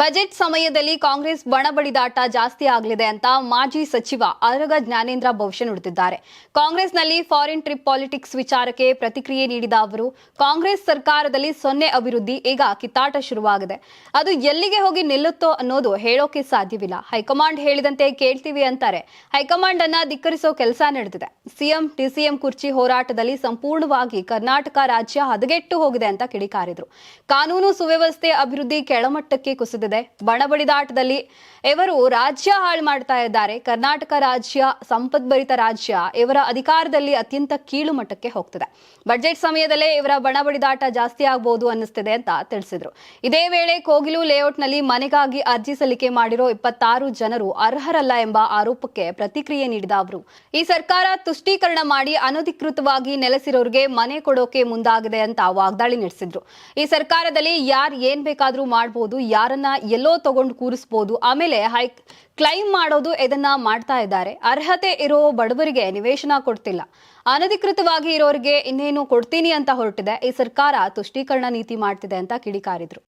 Budget ಸಮಯದಲ್ಲಿ ಕಾಂಗ್ರೆಸ್ ಬಣಬಡಿದಾಟ ಜಾಸ್ತಿ ಆಗಲಿದೆ ಅಂತ ಮಾಜಿ ಸಚಿವ ಆರಗ ಜ್ಞಾನೇಂದ್ರ ಭವಿಷ್ಯ ನುಡಿದಿದ್ದಾರೆ. ಕಾಂಗ್ರೆಸ್ನಲ್ಲಿ ಫಾರಿನ್ ಟ್ರಿಪ್ ಪಾಲಿಟಿಕ್ಸ್ ವಿಚಾರಕ್ಕೆ ಪ್ರತಿಕ್ರಿಯೆ ನೀಡಿದ ಅವರು, ಕಾಂಗ್ರೆಸ್ ಸರ್ಕಾರದಲ್ಲಿ ಸೊನ್ನೆ ಅಭಿವೃದ್ಧಿ ಈಗ ಕಿತ್ತಾಟ ಶುರುವಾಗಿದೆ. ಅದು ಎಲ್ಲಿಗೆ ಹೋಗಿ ನಿಲ್ಲುತ್ತೋ ಅನ್ನೋದು ಹೇಳೋಕೆ ಸಾಧ್ಯವಿಲ್ಲ. ಹೈಕಮಾಂಡ್ ಹೇಳಿದಂತೆ ಕೇಳ್ತೀವಿ ಅಂತಾರೆ. ಹೈಕಮಾಂಡ್ ಅನ್ನ ಧಿಕ್ಕರಿಸೋ ಕೆಲಸ ನಡೆದಿದೆ. ಸಿಎಂ ಟಿಸಿಎಂ ಕುರ್ಚಿ ಹೋರಾಟದಲ್ಲಿ ಸಂಪೂರ್ಣವಾಗಿ ಕರ್ನಾಟಕ ರಾಜ್ಯ ಹದಗೆಟ್ಟು ಹೋಗಿದೆ ಅಂತ ಕಿಡಿಕಾರಿದ್ರು. ಕಾನೂನು ಸುವ್ಯವಸ್ಥೆ ಅಭಿವೃದ್ಧಿ ಕೆಳಮಟ್ಟಕ್ಕೆ ಕುಸಿದಿದೆ ಬಣಬಡಿದಾಟದಲ್ಲಿ ಇವರು ರಾಜ್ಯ ಹಾಳು ಮಾಡ್ತಾ ಇದ್ದಾರೆ. ಕರ್ನಾಟಕ ರಾಜ್ಯ ಸಂಪದ್ಭರಿತ ರಾಜ್ಯ ಇವರ ಅಧಿಕಾರದಲ್ಲಿ ಅತ್ಯಂತ ಕೀಳು ಮಟ್ಟಕ್ಕೆ ಹೋಗ್ತದೆ. ಬಜೆಟ್ ಸಮಯದಲ್ಲೇ ಇವರ ಬಣಬಡಿದಾಟ ಜಾಸ್ತಿ ಆಗಬಹುದು ಅನ್ನಿಸ್ತಿದೆ ಅಂತ ತಿಳಿಸಿದ್ರು. ಇದೇ ವೇಳೆ ಕೋಗಿಲು ಲೇಔಟ್ನಲ್ಲಿ ಮನೆಗಾಗಿ ಅರ್ಜಿ ಸಲ್ಲಿಕೆ ಮಾಡಿರೋ ಇಪ್ಪತ್ತಾರು ಜನರು ಅರ್ಹರಲ್ಲ ಎಂಬ ಆರೋಪಕ್ಕೆ ಪ್ರತಿಕ್ರಿಯೆ ನೀಡಿದ ಅವರು. ಈ ಸರ್ಕಾರ ತುಷ್ಟೀಕರಣ ಮಾಡಿ ಅನಧಿಕೃತವಾಗಿ ನೆಲೆಸಿರೋರಿಗೆ ಮನೆ ಕೊಡೋಕೆ ಮುಂದಾಗಿದೆ ಅಂತ ವಾಗ್ದಾಳಿ ನಡೆಸಿದ್ರು. ಈ ಸರ್ಕಾರದಲ್ಲಿ ಯಾರ್ ಏನ್ ಬೇಕಾದ್ರೂ ಮಾಡಬಹುದು ಯಾರನ್ನ ಎಲ್ಲೋ ತಗೊಂಡು ಕೂರಿಸ್ಬೋದು. ಆಮೇಲೆ ಹೈ ಕ್ಲೈಮ್ ಮಾಡೋದು ಇದನ್ನ ಮಾಡ್ತಾ ಇದ್ದಾರೆ. ಅರ್ಹತೆ ಇರೋ ಬಡವರಿಗೆ ನಿವೇಶನ ಕೊಡ್ತಿಲ್ಲ. ಅನಧಿಕೃತವಾಗಿ ಇರೋರಿಗೆ ಇನ್ನೇನು ಕೊಡ್ತೀನಿ ಅಂತ ಹೊರಟಿದೆ. ಈ ಸರ್ಕಾರ ತುಷ್ಟೀಕರಣ ನೀತಿ ಮಾಡ್ತಿದೆ ಅಂತ ಕಿಡಿಕಾರಿದ್ರು.